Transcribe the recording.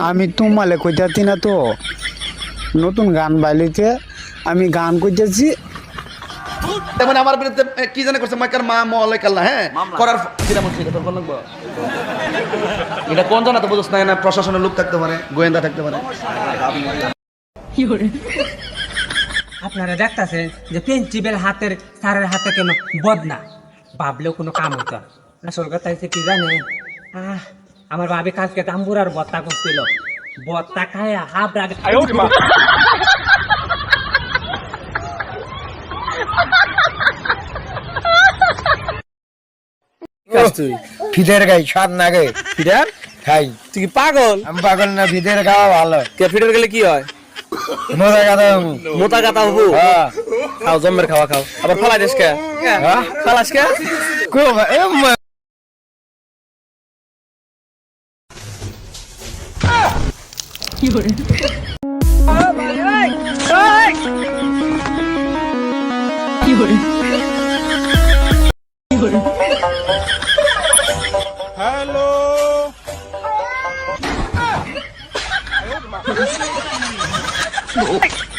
আমি তোমালে কইতাছি না তো নতুন গান বাইলিতে আমি গান কইতেছি। মানে আমার বিরুদ্ধে কি জানে করছে? মাইকার মা মলে কাল্লা হ্যাঁ? করার ফ- কিরা মন্ত্রী এটা তোর কোন লাগবো? এটা কোন জানা তো বুঝছ না না প্রশাসনের লোক থাকতে পারে গোয়েন্দা থাকতে পারে। আপনারা দেখতেছেন যে প্রিন্সিপাল হাতের স্যারের হাতে কেন বদনা ভাবলেও কোনো কাম হতো। আসল কথা হচ্ছে কি জানে? আহ, আমার ভাবি কালকে তাম্বুরার বত্তা করছিল বত্তা খায় হাফ রাগ তুই? ফিদের গাই সাত না গে। ফিডার খাই। তুই কি পাগল? আমি পাগল না ফিদের খাওয়া ভালো। কে ফিটার গেলে কি হয়? মজা কথা মোটা কাটা হব? হ্যাঁ। খাও জম্মের খাওয়া খাও। আবার ফালাই দিস কে? হ্যাঁ? ফালাস কে? কি করে কি করে কি করে হ্যালো Oh.